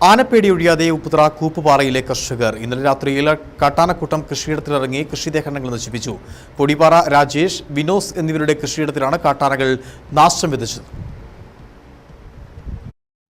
ആനപ്പേടി ഒഴിയാതെ ഉപ്പുത്ര കൂപ്പുപാറയിലെ കർഷകർ ഇന്നലെ രാത്രിയിൽ കാട്ടാനക്കൂട്ടം കൃഷിയിടത്തിലിറങ്ങി കൃഷിദേഹങ്ങൾ നശിപ്പിച്ചു. പൊടിപാറ രാജേഷ് വിനോസ് എന്നിവരുടെ കൃഷിയിടത്തിലാണ് കാട്ടാനകൾ നാശം വിതച്ചത്.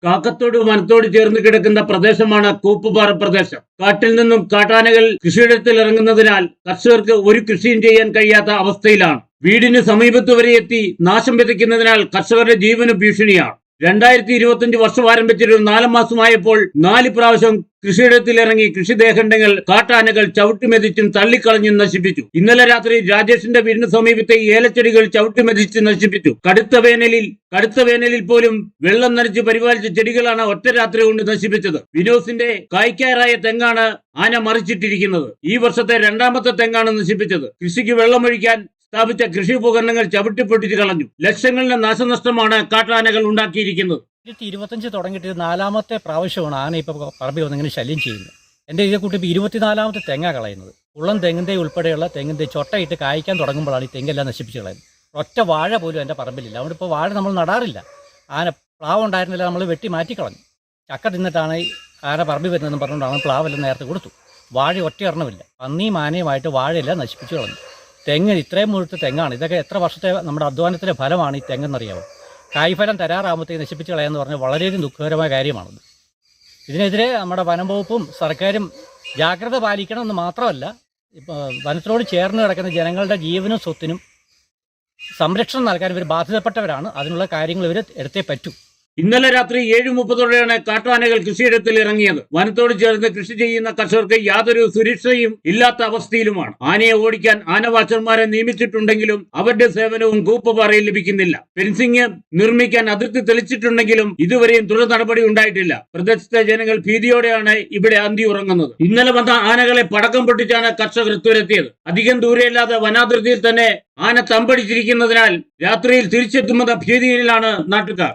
കാക്കത്തോട് വനത്തോട് ചേർന്ന് കിടക്കുന്ന പ്രദേശമാണ് കൂപ്പുപാറ പ്രദേശം. കാട്ടിൽ നിന്നും കാട്ടാനകൾ കൃഷിയിടത്തിൽ ഇറങ്ങുന്നതിനാൽ കർഷകർക്ക് ഒരു കൃഷിയും ചെയ്യാൻ കഴിയാത്ത അവസ്ഥയിലാണ്. വീടിന് സമീപത്ത് വരെ എത്തി നാശം വിതയ്ക്കുന്നതിനാൽ കർഷകരുടെ ജീവന് ഭീഷണിയാണ്. രണ്ടായിരത്തി ഇരുപത്തിയഞ്ച് വർഷം ആരംഭിച്ചിട്ട് നാലാം മാസമായപ്പോൾ നാല് പ്രാവശ്യം കൃഷിയിടത്തിലിറങ്ങി ഇറങ്ങി കൃഷിദേഖണ്ഡങ്ങൾ കാട്ടാനകൾ ചവിട്ടിമെതിച്ചും തള്ളിക്കളഞ്ഞും നശിപ്പിച്ചു. ഇന്നലെ രാത്രി രാജേഷിന്റെ വീടിന് സമീപത്തെ ഏലച്ചെടികൾ ചവിട്ടിമെതിച്ച് നശിപ്പിച്ചു. കടുത്ത വേനലിൽ കടുത്ത വേനലിൽ പോലും വെള്ളം നനച്ച് പരിപാലിച്ച ചെടികളാണ് ഒറ്റ രാത്രി കൊണ്ട് നശിപ്പിച്ചത്. വിനോസിന്റെ കായ്ക്കാറായ തെങ്ങാണ് ആന മറിച്ചിട്ടിരിക്കുന്നത്. ഈ വർഷത്തെ രണ്ടാമത്തെ തെങ്ങാണ് നശിപ്പിച്ചത്. കൃഷിക്ക് വെള്ളമൊഴിക്കാൻ സ്ഥാപിച്ച കൃഷി ഉപകരണങ്ങൾ ചവിട്ടിപ്പൊട്ടിച്ച് കളഞ്ഞു. ലക്ഷങ്ങളുടെ നാശനഷ്ടമാണ് കാട്ടാനകൾ ഉണ്ടാക്കിയിരിക്കുന്നത്. രണ്ടായിരത്തി ഇരുപത്തഞ്ച് തുടങ്ങിയിട്ട് നാലാമത്തെ പ്രാവശ്യമാണ് ആന ഇപ്പോൾ പറമ്പിൽ വന്നിങ്ങനെ ശല്യം ചെയ്യുന്നത്. എന്റെ ഇതേ കൂട്ടി ഇപ്പോൾ ഇരുപത്തിനാലാമത്തെ തെങ്ങ കളയുന്നത്. ഉള്ളം തെങ്ങിന്റെ ഉൾപ്പെടെയുള്ള തെങ്ങിന്റെ ചൊട്ടയിട്ട് കായ്ക്കാൻ തുടങ്ങുമ്പോഴാണ് ഈ തെങ്ങെല്ലാം നശിപ്പിച്ച് കളയുന്നത്. ഒറ്റ വാഴ പോലും എന്റെ പറമ്പിലില്ല. അതുകൊണ്ട് ഇപ്പോൾ വാഴ നമ്മൾ നടാറില്ല. ആന പ്ലാവ് ഉണ്ടായിരുന്നില്ല നമ്മൾ വെട്ടി മാറ്റി കളഞ്ഞു. ചക്ക തിന്നിട്ടാണ് ആന പറമ്പിൽ വരുന്നതെന്ന് പറഞ്ഞുകൊണ്ടാണ് പ്ലാവെല്ലാം നേരത്തെ കൊടുത്തു. വാഴ ഒറ്റ എണ്ണമില്ല പന്നിയും ആനയുമായിട്ട് വാഴയെല്ലാം നശിപ്പിച്ച് കളഞ്ഞു. തെങ്ങ് ഇത്രയും മുഴുത്ത തെങ്ങാണ്. ഇതൊക്കെ എത്ര വർഷത്തെ നമ്മുടെ അധ്വാനത്തിന്റെ ഫലമാണ് ഈ തെങ്ങെന്നറിയാമോ കായ്ഫലം തരാറാകുമ്പോഴത്തേക്ക് നശിപ്പിച്ച് കളയാന്ന് പറഞ്ഞാൽ വളരെയധികം ദുഃഖകരമായ കാര്യമാണത്. ഇതിനെതിരെ നമ്മുടെ വനം വകുപ്പും സർക്കാരും ജാഗ്രത പാലിക്കണമെന്ന് മാത്രമല്ല ഇപ്പോൾ വനത്തിനോട് ചേർന്ന് കിടക്കുന്ന ജനങ്ങളുടെ ജീവനും സ്വത്തിനും സംരക്ഷണം നൽകാൻ ഇവർ ബാധ്യതപ്പെട്ടവരാണ്. അതിനുള്ള കാര്യങ്ങൾ ഇവർ എടുത്തേ പറ്റൂ. ഇന്നലെ രാത്രി ഏഴ് മുപ്പതോടെയാണ് കാട്ടാനകൾ കൃഷിയിടത്തിൽ ഇറങ്ങിയത്. വനത്തോട് ചേർന്ന് കൃഷി ചെയ്യുന്ന കർഷകർക്ക് യാതൊരു സുരക്ഷയും ഇല്ലാത്ത അവസ്ഥയിലുമാണ്. ആനയെ ഓടിക്കാൻ ആനവാച്ചർമാരെ നിയമിച്ചിട്ടുണ്ടെങ്കിലും അവരുടെ സേവനവും കൂപ്പുപാറയിൽ ലഭിക്കുന്നില്ല. ഫെൻസിംഗ് നിർമ്മിക്കാൻ അതിർത്തി തെളിച്ചിട്ടുണ്ടെങ്കിലും ഇതുവരെയും തുടർ നടപടി ഉണ്ടായിട്ടില്ല. പ്രദേശത്തെ ജനങ്ങൾ ഭീതിയോടെയാണ് ഇവിടെ അന്തി ഉറങ്ങുന്നത്. ഇന്നലെ വന്ന ആനകളെ പടക്കം പൊട്ടിച്ചാണ് കർഷകർ തുരത്തിയത്. അധികം ദൂരെയല്ലാതെ വനാതിർത്തിയിൽ തന്നെ ആന തമ്പടിച്ചിരിക്കുന്നതിനാൽ രാത്രിയിൽ തിരിച്ചെത്തുമെന്ന ഭീതിയിലാണ് നാട്ടുകാർ.